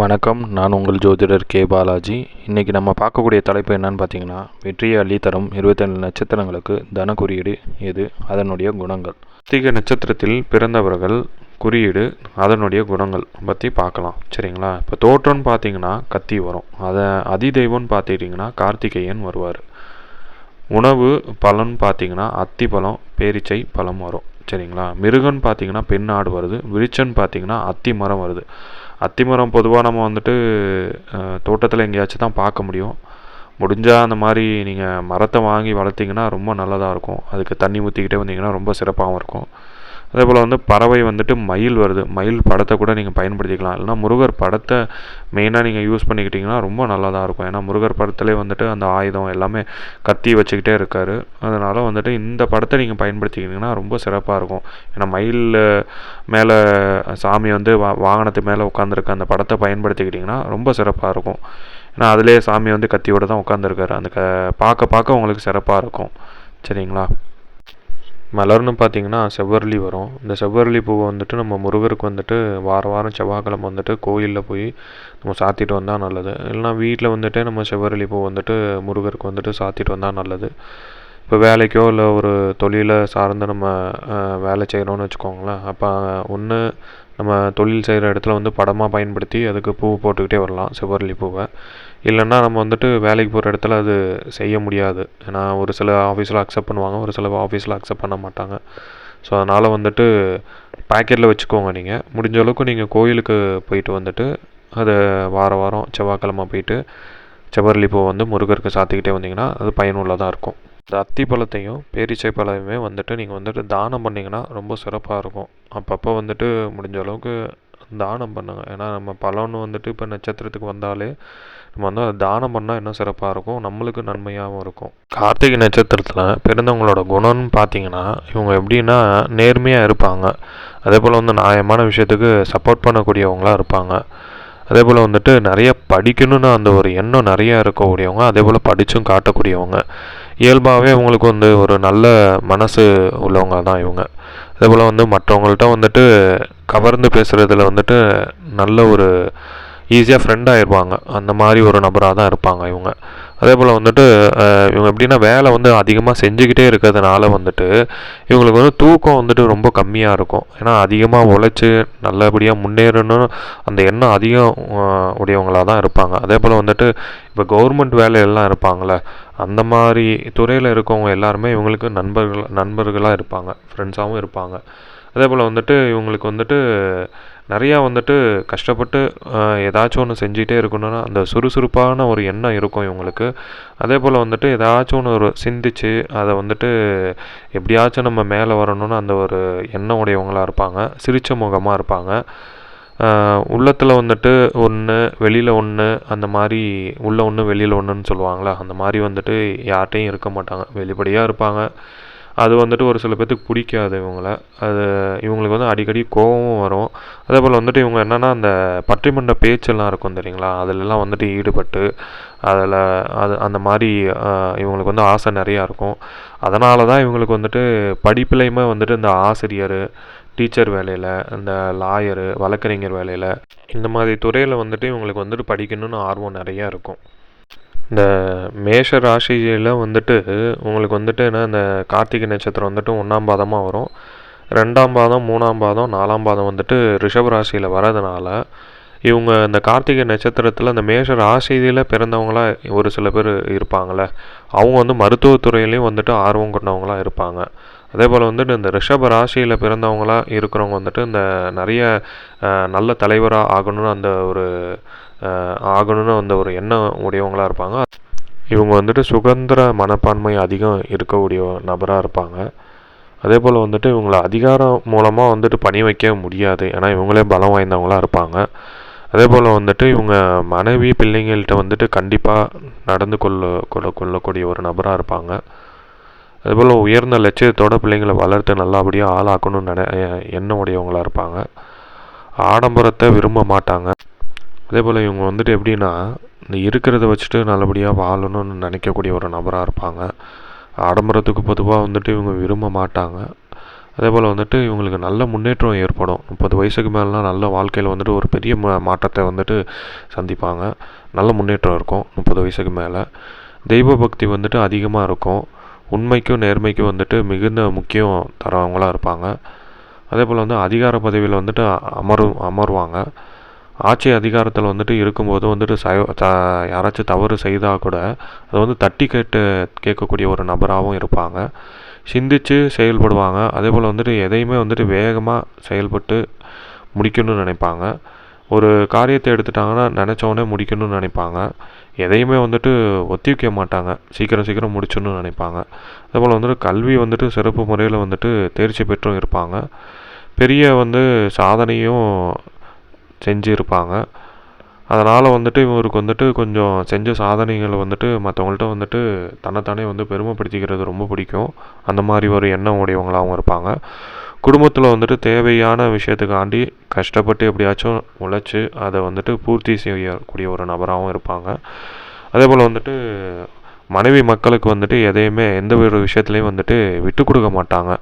வணக்கம். நான் உங்கள் ஜோதிடர் கே. பாலாஜி. இன்றைக்கி நம்ம பார்க்கக்கூடிய தலைப்பு என்னன்னு பார்த்தீங்கன்னா வெற்றியை அள்ளித்தரும் இருபத்தேழு நட்சத்திரங்களுக்கு தன குறியீடு எது? அதனுடைய குணங்கள். கார்த்திகை நட்சத்திரத்தில் பிறந்தவர்கள் குறியீடு அதனுடைய குணங்கள் பற்றி பார்க்கலாம். சரிங்களா? இப்போ தோற்றம்னு பார்த்தீங்கன்னா கத்தி வரும். அதை அதிதெய்வம்னு பார்த்துக்கிட்டிங்கன்னா கார்த்திகேயன் வருவார். உணவு பலன் பார்த்தீங்கன்னா அத்தி பழம் பேரிச்சை பழம் வரும். சரிங்களா? மிருகன் பார்த்தீங்கன்னா பெண் ஆடு வருது. விருச்சன்னு பார்த்தீங்கன்னா அத்தி மரம் வருது. அத்திமரம் பொதுவாக நம்ம வந்துட்டு தோட்டத்தில் எங்கேயாச்சும் தான் பார்க்க முடியும். முடிஞ்சால் அந்த மாதிரி நீங்கள் மரத்தை வாங்கி வளர்த்திங்கன்னா ரொம்ப நல்லதாக இருக்கும். அதுக்கு தண்ணி ஊற்றிக்கிட்டே வந்தீங்கன்னா ரொம்ப சிறப்பாகவும் இருக்கும். அதே போல் வந்து பறவை வந்துட்டு மயில் வருது. மயில் படத்தை கூட நீங்கள் பயன்படுத்திக்கலாம். இல்லைனா முருகர் படத்தை மெயினாக நீங்கள் யூஸ் பண்ணிக்கிட்டிங்கன்னா ரொம்ப நல்லா தான் இருக்கும். ஏன்னா முருகர் படத்துலேயே வந்துட்டு அந்த ஆயுதம் எல்லாமே கத்தி வச்சுக்கிட்டே இருக்கார். அதனால் வந்துட்டு இந்த படத்தை நீங்கள் பயன்படுத்திக்கிட்டிங்கன்னா ரொம்ப சிறப்பாக இருக்கும். ஏன்னா மயில் மேலே சாமி வந்து வா வாகனத்து மேலே உட்காந்துருக்க அந்த படத்தை பயன்படுத்திக்கிட்டிங்கன்னா ரொம்ப சிறப்பாக இருக்கும். ஏன்னா அதிலே சாமி வந்து கத்தியோடு தான் உட்காந்துருக்காரு அந்த க பார்க்க பார்க்க உங்களுக்கு சிறப்பாக இருக்கும். சரிங்களா? மலர்னு பார்த்தீங்கன்னா செவ்வரளி வரும். இந்த செவ்வரளி பூவை வந்துட்டு நம்ம முருகருக்கு வந்துட்டு வார வாரம் செவ்வாய்க்கிழமை வந்துட்டு கோயிலில் போய் நம்ம சாத்திட்டு வந்தால் நல்லது. இல்லைனா வீட்டில் வந்துட்டு நம்ம செவ்வரளி பூ வந்துட்டு முருகருக்கு வந்துட்டு சாத்திட்டு வந்தால் நல்லது. இப்போ வேலைக்கோ இல்லை ஒரு தொழிலை சார்ந்து நம்ம வேலை செய்கிறோன்னு வச்சுக்கோங்களேன். அப்போ ஒன்று நம்ம தொழில் செய்கிற இடத்துல வந்து படமாக பயன்படுத்தி அதுக்கு பூ போட்டுக்கிட்டே வரலாம் செவ்வரளி பூவை. இல்லைன்னா நம்ம வந்துட்டு வேலைக்கு போகிற இடத்துல அது செய்ய முடியாது. ஏன்னா ஒரு சில ஆஃபீஸில் அக்செப்ட் பண்ணுவாங்க ஒரு சில ஆஃபீஸில் அக்செப்ட் பண்ண மாட்டாங்க. ஸோ அதனால் வந்துட்டு பேக்கெட்டில் வச்சுக்கோங்க நீங்கள் முடிஞ்ச அளவுக்கு நீங்கள் கோயிலுக்கு போயிட்டு வந்துட்டு அதை வார வாரம் செவ்வாய்க்கிழமை போயிட்டு செவ்வரளி பூ வந்து முருகருக்கு சாத்திக்கிட்டே வந்தீங்கன்னா அது பயனுள்ளதாக இருக்கும். இந்த அத்தி பழத்தையும் பேரிச்சை பழமே வந்துட்டு நீங்கள் வந்துட்டு தானம் பண்ணிங்கன்னா ரொம்ப சிறப்பாக இருக்கும். அப்பப்போ வந்துட்டு முடிஞ்ச அளவுக்கு தானம் பண்ணுங்கள் ஏன்னா நம்ம பழம்னு வந்துட்டு இப்போ நட்சத்திரத்துக்கு வந்தாலே நம்ம வந்து அதை தானம் பண்ணால் இன்னும் சிறப்பாக இருக்கும். நம்மளுக்கு நன்மையாகவும் இருக்கும். கார்த்திகை நட்சத்திரத்தில் பிறந்தவங்களோட குணம்னு பார்த்தீங்கன்னா இவங்க எப்படின்னா நேர்மையாக இருப்பாங்க. அதே போல் வந்து நியாயமான விஷயத்துக்கு சப்போர்ட் பண்ணக்கூடியவங்களாக இருப்பாங்க. அதே போல் வந்துட்டு நிறைய படிக்கணும்னு அந்த ஒரு எண்ணம் நிறையா இருக்கக்கூடியவங்க அதே போல் படித்தும் காட்டக்கூடியவங்க. இயல்பாகவே அவங்களுக்கு வந்து ஒரு நல்ல மனசு உள்ளவங்க தான் இவங்க. அதே போல் வந்து மற்றவங்கள்ட்ட வந்துட்டு கவர்ந்து பேசுகிறதுல வந்துட்டு நல்ல ஒரு ஈஸியாக ஃப்ரெண்ட் ஆயிடுவாங்க அந்த மாதிரி ஒரு நபராக தான் இருப்பாங்க இவங்க. அதே போல் வந்துட்டு இவங்க எப்படின்னா வேலை வந்து அதிகமாக செஞ்சுக்கிட்டே இருக்கிறதுனால வந்துட்டு இவங்களுக்கு வந்து தூக்கம் வந்துட்டு ரொம்ப கம்மியாக இருக்கும். ஏன்னா அதிகமாக உழைச்சி நல்லபடியாக முன்னேறணும் அந்த எண்ணம் அதிகம் உடையவங்களாக தான் இருப்பாங்க. அதே போல் வந்துட்டு இப்போ கவர்மெண்ட் வேலையெல்லாம் இருப்பாங்களே அந்த மாதிரி துறையில் இருக்கவங்க எல்லாருமே இவங்களுக்கு நண்பர்கள் நண்பர்களாக இருப்பாங்க ஃப்ரெண்ட்ஸாகவும் இருப்பாங்க. அதே போல் வந்துட்டு இவங்களுக்கு வந்துட்டு நிறையா வந்துட்டு கஷ்டப்பட்டு ஏதாச்சும் ஒன்று செஞ்சிகிட்டே இருக்கணும்னா அந்த சுறுசுறுப்பான ஒரு எண்ணம் இருக்கும் இவங்களுக்கு. அதே போல் வந்துட்டு ஏதாச்சும் ஒன்று ஒரு சிந்திச்சு அதை வந்துட்டு எப்படியாச்சும் நம்ம மேலே வரணும்னு அந்த ஒரு எண்ணம் உடையவங்களாக இருப்பாங்க. சிரிச்ச முகமாக இருப்பாங்க. உள்ளத்தில் வந்துட்டு ஒன்று வெளியில் ஒன்று அந்த மாதிரி உள்ளே ஒன்று வெளியில் ஒன்றுன்னு சொல்லுவாங்களா அந்த மாதிரி வந்துட்டு யார்கிட்டையும் இருக்க மாட்டாங்க. வெளிப்படையாக இருப்பாங்க. அது வந்துட்டு ஒரு சில பேர்த்துக்கு பிடிக்காது இவங்கள. அது இவங்களுக்கு வந்து அடிக்கடி கோபமும் வரும். அதே போல் வந்துட்டு இவங்க என்னென்னா அந்த பட்டிமன்ற பேச்செல்லாம் இருக்கும் தெரியுங்களா? அதிலெல்லாம் வந்துட்டு ஈடுபட்டு அதில் அது அந்த மாதிரி இவங்களுக்கு வந்து ஆசை நிறையா இருக்கும். அதனால தான் இவங்களுக்கு வந்துட்டு படிப்புலையுமே வந்துட்டு இந்த ஆசிரியர் டீச்சர் வேலையில் இந்த லாயரு வழக்கறிஞர் வேலையில் இந்த மாதிரி துறையில் வந்துட்டு இவங்களுக்கு வந்துட்டு படிக்கணும்னு ஆர்வம் நிறையா இருக்கும். இந்த மேஷ ராசியில் வந்துட்டு உங்களுக்கு வந்துட்டு என்ன இந்த கார்த்திகை நட்சத்திரம் வந்துட்டு ஒன்றாம் பாதமாக வரும். ரெண்டாம் பாதம் மூணாம் பாதம் நாலாம் பாதம் வந்துட்டு ரிஷப ராசியில் வரதுனால இவங்க இந்த கார்த்திகை நட்சத்திரத்தில் இந்த மேஷ ராசியில் பிறந்தவங்களா ஒரு சில பேர் இருப்பாங்களே அவங்க வந்து மருத்துவத்துறையிலையும் வந்துட்டு ஆர்வம் கொண்டவங்களாக இருப்பாங்க. அதே போல் வந்துட்டு இந்த ரிஷப ராசியில் பிறந்தவங்களாக இருக்கிறவங்க வந்துட்டு இந்த நிறைய நல்ல தலைவராக ஆகணும்னு அந்த ஒரு ஆகணும்னு அந்த ஒரு எண்ணம் உடையவங்களாக இருப்பாங்க. இவங்க வந்துட்டு சுதந்திர மனப்பான்மை அதிகம் இருக்கக்கூடிய நபராக இருப்பாங்க. அதே போல் வந்துட்டு இவங்களை அதிகாரம் மூலமாக வந்துட்டு பணி வைக்க முடியாது. ஏன்னா இவங்களே பலம் வாய்ந்தவங்களாக இருப்பாங்க. அதே போல் வந்துட்டு இவங்க மனைவி பிள்ளைங்கள்கிட்ட வந்துட்டு கண்டிப்பாக நடந்து கொள்ள கொள்ள கொள்ளக்கூடிய ஒரு நபராக இருப்பாங்க. அதுபோல் உயர்ந்த லட்சியத்தோட பிள்ளைங்களை வளர்த்து நல்லபடியாக ஆளாக்கணும்னு நினை எண்ணம் உடையவங்களாக இருப்பாங்க. ஆடம்பரத்தை விரும்ப மாட்டாங்க. அதே போல் இவங்க வந்துட்டு எப்படின்னா இந்த இருக்கிறத வச்சுட்டு நல்லபடியாக வாழணும்னு நினைக்கக்கூடிய ஒரு நபராக இருப்பாங்க. ஆடம்பரத்துக்கு பொதுவாக வந்துட்டு இவங்க விரும்ப மாட்டாங்க. அதே போல் வந்துட்டு இவங்களுக்கு நல்ல முன்னேற்றம் ஏற்படும். முப்பது வயசுக்கு மேலாம் நல்ல வாழ்க்கையில் வந்துட்டு ஒரு பெரிய மாற்றத்தை வந்துட்டு சந்திப்பாங்க. நல்ல முன்னேற்றம் இருக்கும் முப்பது வயசுக்கு மேலே. தெய்வ பக்தி வந்துட்டு அதிகமாக இருக்கும். உண்மைக்கும் நேர்மைக்கும் வந்துட்டு மிகுந்த முக்கியம் தரவங்களாக இருப்பாங்க. அதே போல் வந்து அதிகார பதவியில் வந்துட்டு அமரு அமருவாங்க. ஆட்சி அதிகாரத்தில் வந்துட்டு இருக்கும்போது வந்துட்டு சய த யாராச்சும் தவறு செய்தால் கூட அதை வந்து தட்டி கேட்டு கேட்கக்கூடிய ஒரு நபராகவும் இருப்பாங்க. சிந்தித்து செயல்படுவாங்க. அதே போல் வந்துட்டு எதையுமே வந்துட்டு வேகமாக செயல்பட்டு முடிக்கணும்னு நினைப்பாங்க. ஒரு காரியத்தை எடுத்துட்டாங்கன்னா நினச்சோடனே முடிக்கணும்னு நினைப்பாங்க. எதையுமே வந்துட்டு ஒத்தி வைக்க மாட்டாங்க. சீக்கிரம் சீக்கிரம் முடிச்சுன்னு நினைப்பாங்க. அதேபோல் வந்துட்டு கல்வி வந்துட்டு சிறப்பு முறையில் வந்துட்டு தேர்ச்சி பெற்றும் இருப்பாங்க. பெரிய வந்து சாதனையும் செஞ்சு இருப்பாங்க அதனால் வந்துட்டு இவருக்கு வந்துட்டு கொஞ்சம் செஞ்ச சாதனைகளை வந்துட்டு மற்றவங்கள்ட்ட வந்துட்டு தன்னைத்தானே வந்து பெருமைப்படுத்திக்கிறது ரொம்ப பிடிக்கும். அந்த மாதிரி ஒரு எண்ணம் உடையவங்களாகவும் இருப்பாங்க. குடும்பத்தில் வந்துட்டு தேவையான விஷயத்துக்காண்டி கஷ்டப்பட்டு எப்படியாச்சும் உழைச்சி அதை வந்துட்டு பூர்த்தி செய்யக்கூடிய ஒரு நபராகவும் இருப்பாங்க. அதே போல் வந்துட்டு மனைவி மக்களுக்கு வந்துட்டு எதையுமே எந்த ஒரு விஷயத்துலையும் வந்துட்டு விட்டு கொடுக்க மாட்டாங்க.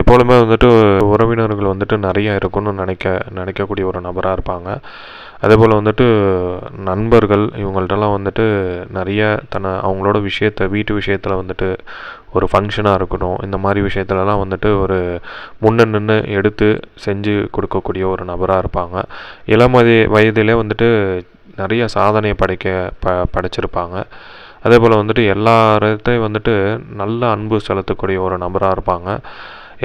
எப்பொழுதுமே வந்துட்டு உறவினர்கள் வந்துட்டு நிறைய இருக்கணும்னு நினைக்க நினைக்கக்கூடிய ஒரு நபராக இருப்பாங்க. அதே போல் வந்துட்டு நண்பர்கள் இவங்கள்ட்டலாம் வந்துட்டு நிறைய தன்னை அவங்களோட விஷயத்த வீட்டு விஷயத்தில் வந்துட்டு ஒரு ஃபங்க்ஷனாக இருக்கட்டும் இந்த மாதிரி விஷயத்துலலாம் வந்துட்டு ஒரு முன்ன நின்று எடுத்து செஞ்சு கொடுக்கக்கூடிய ஒரு நபராக இருப்பாங்க. இளம் வயதிலே வந்துட்டு நிறைய சாதனை படைக்க ப படைச்சிருப்பாங்க. அதே போல் வந்துட்டு எல்லார்கிட்டையும் வந்துட்டு நல்ல அன்பு செலுத்தக்கூடிய ஒரு நபராக இருப்பாங்க.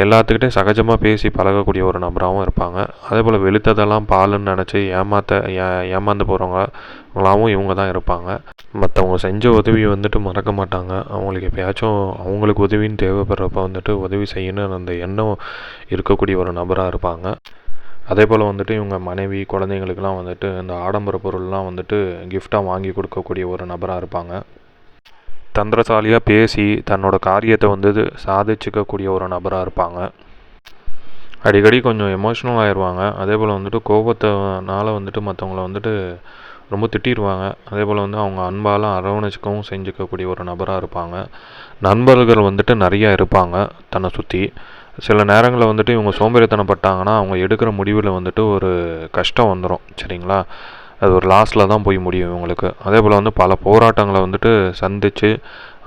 எல்லாத்துக்கிட்டையும் சகஜமாக பேசி பழகக்கூடிய ஒரு நபராகவும் இருப்பாங்க. அதே போல் வெளுத்ததெல்லாம் பாலுன்னு நினச்சி ஏமாற்ற ஏ ஏமாந்து போகிறவங்களாகவும் இவங்க தான் இருப்பாங்க. மற்றவங்க செஞ்ச உதவியை வந்துட்டு மறக்க மாட்டாங்க. அவங்களுக்கு எப்பயாச்சும் அவங்களுக்கு உதவின்னு தேவைப்படுறப்ப வந்துட்டு உதவி செய்யணும்னு அந்த எண்ணம் இருக்கக்கூடிய ஒரு நபராக இருப்பாங்க. அதே போல் வந்துட்டு இவங்க மனைவி குழந்தைங்களுக்கெல்லாம் வந்துட்டு இந்த ஆடம்பர பொருள்லாம் வந்துட்டு கிஃப்டாக வாங்கி கொடுக்கக்கூடிய ஒரு நபராக இருப்பாங்க. தந்திரசாலியாக பேசி தன்னோட காரியத்தை வந்து சாதிச்சுக்கக்கூடிய ஒரு நபராக இருப்பாங்க. அடிக்கடி கொஞ்சம் எமோஷ்னல் ஆயிடுவாங்க அதே போல் வந்துட்டு கோபத்தினால வந்துட்டு மற்றவங்கள வந்துட்டு ரொம்ப திட்டிடுவாங்க அதே போல் வந்து அவங்க அன்பால் அரவணைச்சிக்கவும் செஞ்சுக்கக்கூடிய ஒரு நபராக இருப்பாங்க. நண்பர்கள் வந்துட்டு நிறையா இருப்பாங்க தன்னை சுற்றி சில நேரங்களில் வந்துட்டு இவங்க சோம்பேறித்தனப்பட்டாங்கன்னா அவங்க எடுக்கிற முடிவில் வந்துட்டு ஒரு கஷ்டம் வந்துடும் சரிங்களா? அது ஒரு லாஸ்டில் தான் போய் முடியும் இவங்களுக்கு. அதே போல் வந்து பல போராட்டங்களை வந்துட்டு சந்தித்து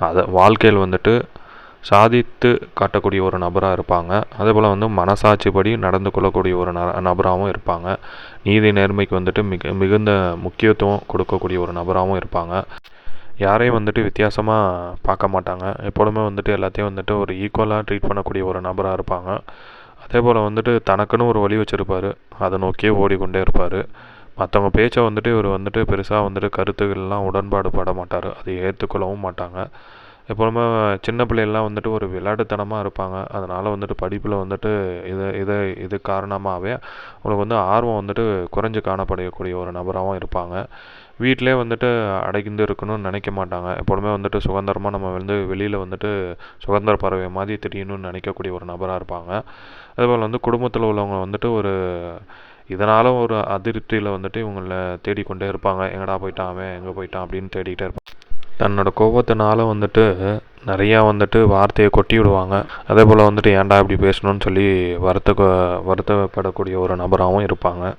அதை வாழ்க்கையில் வந்துட்டு சாதித்து காட்டக்கூடிய ஒரு நபராக இருப்பாங்க. அதே போல் வந்து மனசாட்சிப்படி நடந்து கொள்ளக்கூடிய ஒரு ந நபராகவும் இருப்பாங்க. நீதி நேர்மைக்கு வந்துட்டு மிக மிகுந்த முக்கியத்துவம் கொடுக்கக்கூடிய ஒரு நபராகவும் இருப்பாங்க. யாரையும் வந்துட்டு வித்தியாசமாக பார்க்க மாட்டாங்க. எப்பொழுதுமே வந்துட்டு எல்லாத்தையும் வந்துட்டு ஒரு ஈக்குவலாக ட்ரீட் பண்ணக்கூடிய ஒரு நபராக இருப்பாங்க. அதே போல் வந்துட்டு தனக்குன்னு ஒரு வழி வச்சுருப்பார். அதை நோக்கியே ஓடிக்கொண்டே இருப்பார். மற்றவங்க பேச்சை வந்துட்டு இவர் வந்துட்டு பெருசாக வந்துட்டு கருத்துக்கள்லாம் உடன்பாடு பட மாட்டார். அதை ஏற்றுக்கொள்ளவும் மாட்டாங்க. எப்போதுமே சின்ன பிள்ளைகள்லாம் வந்துட்டு ஒரு விளையாட்டுத்தனமாக இருப்பாங்க. அதனால் வந்துட்டு படிப்பில் வந்துட்டு இது இதை இது காரணமாகவே அவங்களுக்கு வந்து ஆர்வம் வந்துட்டு குறைஞ்சு காணப்படக்கூடிய ஒரு நபராகவும் இருப்பாங்க. வீட்டிலே வந்துட்டு அடைந்து இருக்கணும்னு நினைக்க மாட்டாங்க. எப்போதுமே வந்துட்டு சுதந்திரமாக நம்ம வந்து வெளியில் வந்துட்டு சுதந்திர பறவை மாதிரி தெரியணும்னு நினைக்கக்கூடிய ஒரு நபராக இருப்பாங்க. அதேபோல் வந்து குடும்பத்தில் உள்ளவங்க வந்துட்டு ஒரு இதனால் ஒரு அதிருப்தியில் வந்துட்டு இவங்கள தேடிக்கொண்டே இருப்பாங்க. எங்கடா போயிட்டான் அவன்? எங்கே போயிட்டான்? அப்படின்னு தேடிக்கிட்டே இருப்பாங்க. தன்னோட கோபத்தினால வந்துட்டு நிறையா வந்துட்டு வார்த்தையை கொட்டி விடுவாங்க. அதே போல் வந்துட்டு ஏன்டா இப்படி பேசணும்னு சொல்லி வருத்த வருத்தப்படக்கூடிய ஒரு நபராகவும் இருப்பாங்க.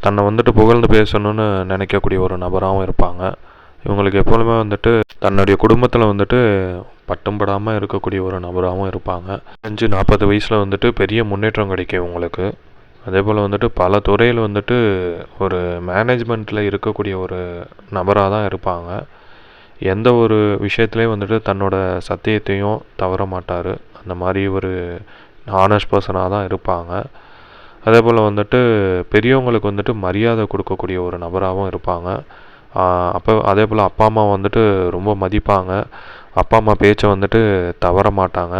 தன்னை வந்துட்டு புகழ்ந்து பேசணும்னு நினைக்கக்கூடிய ஒரு நபராகவும் இருப்பாங்க. இவங்களுக்கு எப்பொழுதுமே வந்துட்டு தன்னுடைய குடும்பத்தில் வந்துட்டு பட்டம் படாமல் இருக்கக்கூடிய ஒரு நபராகவும் இருப்பாங்க. அஞ்சு நாற்பது வயசில் வந்துட்டு பெரிய முன்னேற்றம் கிடைக்கும் இவங்களுக்கு. அதே போல் வந்துட்டு பல துறையில் வந்துட்டு ஒரு மேனேஜ்மெண்ட்டில் இருக்கக்கூடிய ஒரு நபராக தான் இருப்பாங்க. எந்த ஒரு விஷயத்துலையும் வந்துட்டு தன்னோட சத்தியத்தையும் தவற மாட்டார். அந்த மாதிரி ஒரு ஹானஸ்ட் பர்சனாக தான் இருப்பாங்க. அதே போல் வந்துட்டு பெரியவங்களுக்கு வந்துட்டு மரியாதை கொடுக்கக்கூடிய ஒரு நபராகவும் இருப்பாங்க. அப்போ அதே போல் அப்பா அம்மா வந்துட்டு ரொம்ப மதிப்பாங்க. அப்பா அம்மா பேச்சை வந்துட்டு தவற மாட்டாங்க.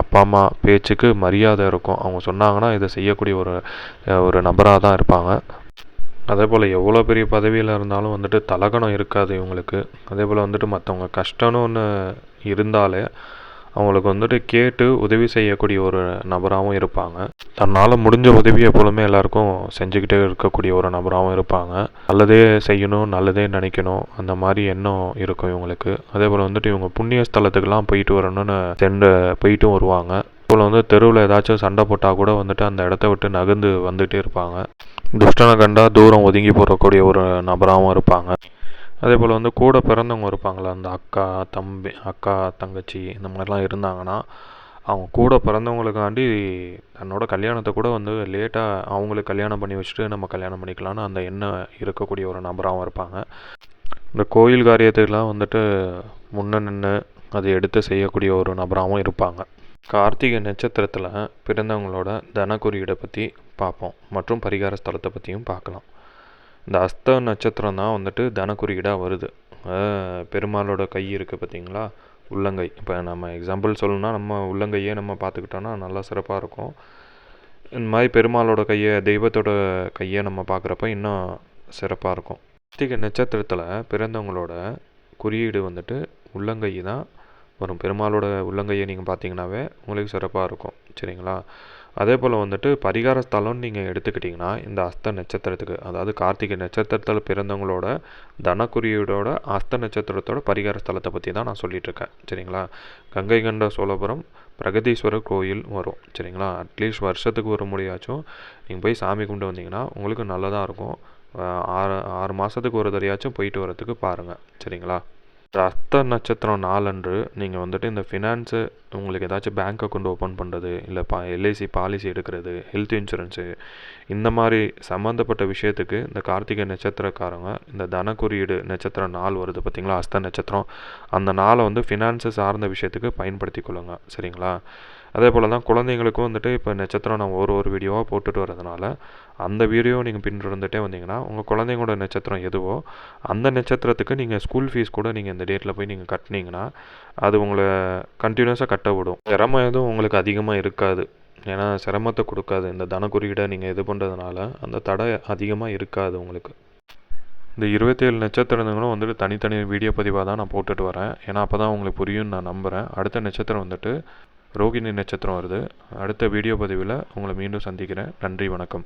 அப்பா அம்மா பேச்சுக்கு மரியாதை இருக்கும். அவங்க சொன்னாங்கன்னா இதை செய்யக்கூடிய ஒரு ஒரு நபராக தான் இருப்பாங்க. அதே போல் எவ்வளோ பெரிய பதவியில் இருந்தாலும் வந்துட்டு தலகணம் இருக்காது இவங்களுக்கு. அதே போல் வந்துட்டு மற்றவங்க கஷ்டம்னு ஒன்று இருந்தாலே அவங்களுக்கு வந்துட்டு கேட்டு உதவி செய்யக்கூடிய ஒரு நபராகவும் இருப்பாங்க. தன்னால் முடிஞ்ச உதவி எப்பொழுதுமே எல்லாருக்கும் செஞ்சுக்கிட்டே இருக்கக்கூடிய ஒரு நபராகவும் இருப்பாங்க. நல்லதே செய்யணும் நல்லதே நினைக்கணும் அந்த மாதிரி எண்ணம் இருக்கும் இவங்களுக்கு. அதே போல் வந்துட்டு இவங்க புண்ணிய ஸ்தலத்துக்கெல்லாம் போயிட்டு வரணும்னு சென்று போயிட்டும் வருவாங்க. போல் வந்து தெருவில் ஏதாச்சும் சண்டை போட்டால் கூட வந்துட்டு அந்த இடத்த விட்டு நகர்ந்து வந்துகிட்டே இருப்பாங்க. துஷ்டனை கண்டா தூரம் ஒதுங்கி போகக்கூடிய ஒரு நபராகவும் இருப்பாங்க. அதே போல் வந்து கூட பிறந்தவங்க இருப்பாங்களா அந்த அக்கா தம்பி அக்கா தங்கச்சி இந்த மாதிரிலாம் இருந்தாங்கன்னா அவங்க கூட பிறந்தவங்களுக்காண்டி தன்னோட கல்யாணத்தை கூட வந்து லேட்டாக அவங்களுக்கு கல்யாணம் பண்ணி வச்சுட்டு நம்ம கல்யாணம் பண்ணிக்கலான்னு அந்த எண்ணம் இருக்கக்கூடிய ஒரு நபராகவும் இருப்பாங்க. இந்த கோயில் காரியத்துக்கெலாம் வந்துட்டு முன்ன நின்று அதை எடுத்து செய்யக்கூடிய ஒரு நபராகவும் இருப்பாங்க. கார்த்திகை நட்சத்திரத்தில் பிறந்தவங்களோட தன குறியீடை பற்றி பார்ப்போம். மற்றும் பரிகார ஸ்தலத்தை பற்றியும் பார்க்கலாம். இந்த அஸ்த நட்சத்திரம் தான் வந்துட்டு தனக்குறியீடாக வருது. பெருமாளோட கை இருக்குது பார்த்தீங்களா உள்ளங்கை. இப்போ நம்ம எக்ஸாம்பிள் சொல்லணும்னா நம்ம உள்ளங்கையே நம்ம பார்த்துக்கிட்டோன்னா நல்லா சிறப்பாக இருக்கும். இந்த மாதிரி பெருமாளோட கையை தெய்வத்தோட கையை நம்ம பார்க்குறப்ப இன்னும் சிறப்பாக இருக்கும். கார்த்திகை நட்சத்திரத்தில் பிறந்தவங்களோட குறியீடு வந்துட்டு உள்ளங்கை தான் வரும். பெருமாளோட உள்ளங்கையை நீங்கள் பார்த்தீங்கன்னாவே உங்களுக்கு சிறப்பாக இருக்கும். சரிங்களா? அதே போல் வந்துட்டு பரிகார ஸ்தலம்னு நீங்கள் எடுத்துக்கிட்டிங்கன்னா இந்த அஸ்த நட்சத்திரத்துக்கு அதாவது கார்த்திகை நட்சத்திரத்தில் பிறந்தவங்களோட தனக்குரியோட அஸ்த நட்சத்திரத்தோட பரிகார ஸ்தலத்தை பற்றி தான் நான் சொல்லிகிட்ருக்கேன் இருக்கேன் சரிங்களா? கங்கை கண்ட சோழபுரம் பிரகதீஸ்வரர் கோயில் வரும். சரிங்களா? அட்லீஸ்ட் வருஷத்துக்கு ஒரு முறையாச்சும் நீங்கள் போய் சாமி கும்பிட்டு வந்தீங்கன்னா உங்களுக்கு நல்லதாக இருக்கும். ஆறு ஆறு மாதத்துக்கு ஒரு தடையாச்சும் போயிட்டு வரதுக்கு பாருங்கள் சரிங்களா? அஸ்த நட்சத்திரம் நாளன்று நீங்கள் வந்துட்டு இந்த ஃபினான்ஸு உங்களுக்கு ஏதாச்சும் பேங்க் அக்கௌண்ட் ஓப்பன் பண்ணுறது இல்லை பா எல்ஐசி பாலிசி எடுக்கிறது ஹெல்த் இன்சூரன்ஸு இந்த மாதிரி சம்மந்தப்பட்ட விஷயத்துக்கு இந்த கார்த்திகை நட்சத்திரக்காரங்க இந்த தன குறியீடு நட்சத்திரம் நாள் வருது பார்த்தீங்களா அஸ்த நட்சத்திரம் அந்த நாளை வந்து ஃபினான்ஸு சார்ந்த விஷயத்துக்கு பயன்படுத்தி கொள்ளுங்க. சரிங்களா? அதே போல் தான் குழந்தைங்களுக்கும் வந்துட்டு இப்போ நட்சத்திரம் நான் ஒரு ஒரு வீடியோவாக போட்டுட்டு வரதுனால அந்த வீடியோ நீங்கள் பின்தொடர்ந்துட்டே வந்தீங்கன்னா உங்கள் குழந்தைங்களோட நட்சத்திரம் எதுவோ அந்த நட்சத்திரத்துக்கு நீங்கள் ஸ்கூல் ஃபீஸ் கூட நீங்கள் இந்த டேட்டில் போய் நீங்கள் கட்டினீங்கன்னா அது உங்களை கண்டினியூஸாக கட்ட விடும். சிரமம் எதுவும் உங்களுக்கு அதிகமாக இருக்காது. ஏன்னா சிரமத்தை கொடுக்காது. இந்த தன குறியீடை நீங்கள் இது பண்ணுறதுனால அந்த தடை அதிகமாக இருக்காது உங்களுக்கு. இந்த இருபத்தேழு நட்சத்திரங்களும் வந்துட்டு தனித்தனி வீடியோ பதிவாக தான் நான் போட்டுட்டு வரேன். ஏன்னா அப்போ தான் உங்களுக்கு புரியும்னு நான் நம்புகிறேன் அடுத்த நட்சத்திரம் வந்துட்டு ரோகிணி நட்சத்திரம் வருது. அடுத்த வீடியோ பதிவில் உங்களை மீண்டும் சந்திக்கிறேன். நன்றி வணக்கம்.